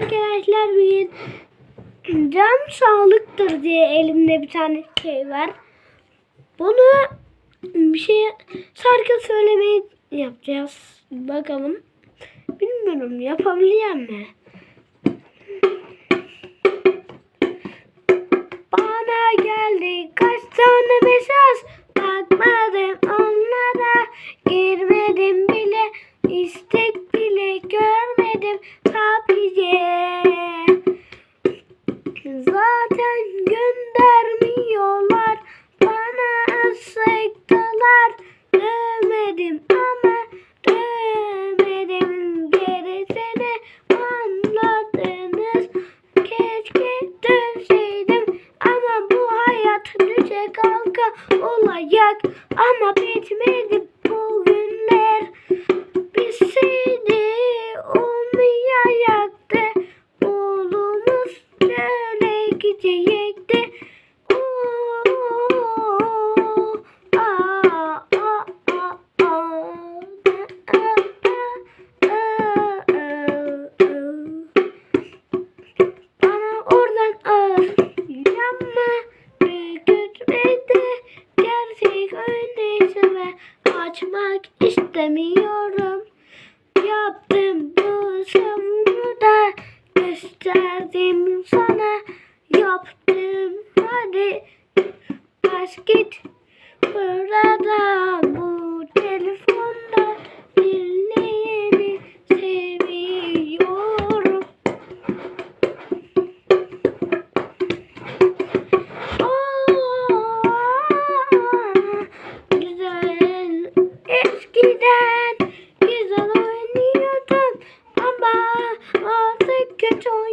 arkadaşlar bugün can sağlıktır diye elimde bir tane şey var. Bunu bir şey şarkı söylemeyi yapacağız. Bakalım. Bilmiyorum yapabileceğim mi? Bana geldi şapka olacak ama bitmedi bu günler. Biz seni olmayacaktı. Oğlumuz böyle gideceğiz. Açmak istemiyorum. Yaptım bu savunumu da gösterdim sana. Yaptım hadi bas git. Burada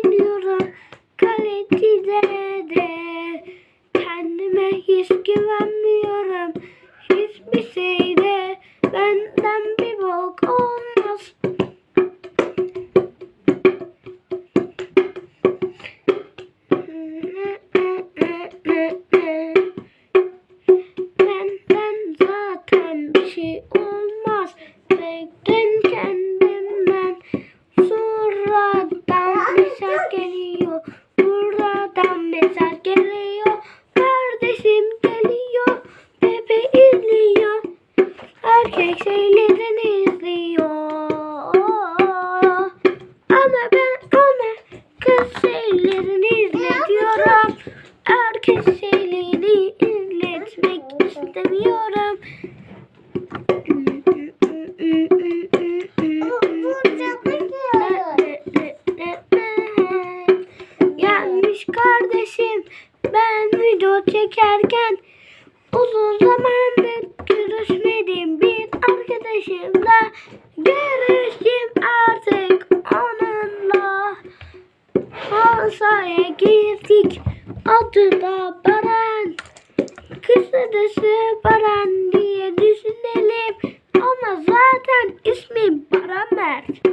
oynuyorum. Kalecide de kendime hiç güvenmiyorum. Hiçbir şeyde benden geliyor. Buradan mesaj geliyor. Kardeşim geliyor. Bebe izliyor. Erkek şeylerini izliyor. Ama ben ona kız şeylerini izletiyorum. Erkek şeylerini izletmek istemiyorum. Ben video çekerken uzun zamandır görüşmedim bir arkadaşımla görüştüm. Artık onunla Hansa'ya girdik. Adı da Baran Kısacası Baran diye düşünelim. Ama zaten ismi Baran Mert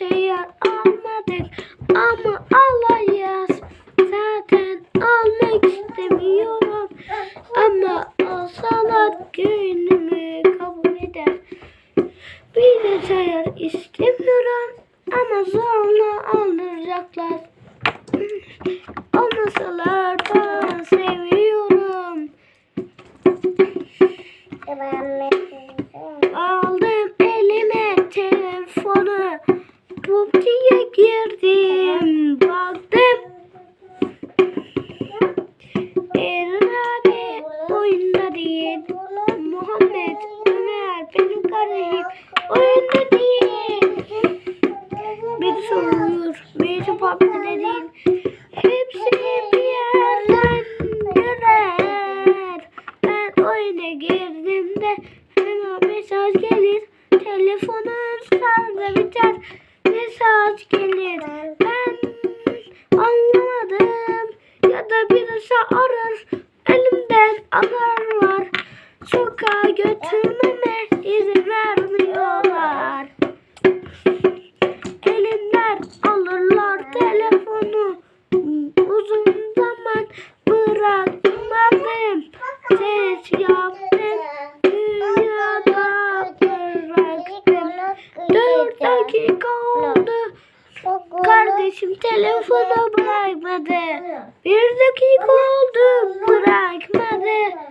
şey almadık ama alacağız. Zaten almak istemiyorum ama alsalar gönlümü kabul eder. Bir de çayar istemiyorum ama zorla aldıracaklar. Olmasalar da seviyorum. Birisi uyuyor. Birisi PUBG'de değil. Hepsi bir yerden görer. Ben oyuna girdiğimde hemen mesaj gelir. Telefonun şarjı biter. Mesaj gelir. Ben anlamadım. Ya da birisi arar. Elimden alırlar. Kardeşim telefonu bırakmadı. Bir dakika oldu bırakmadı.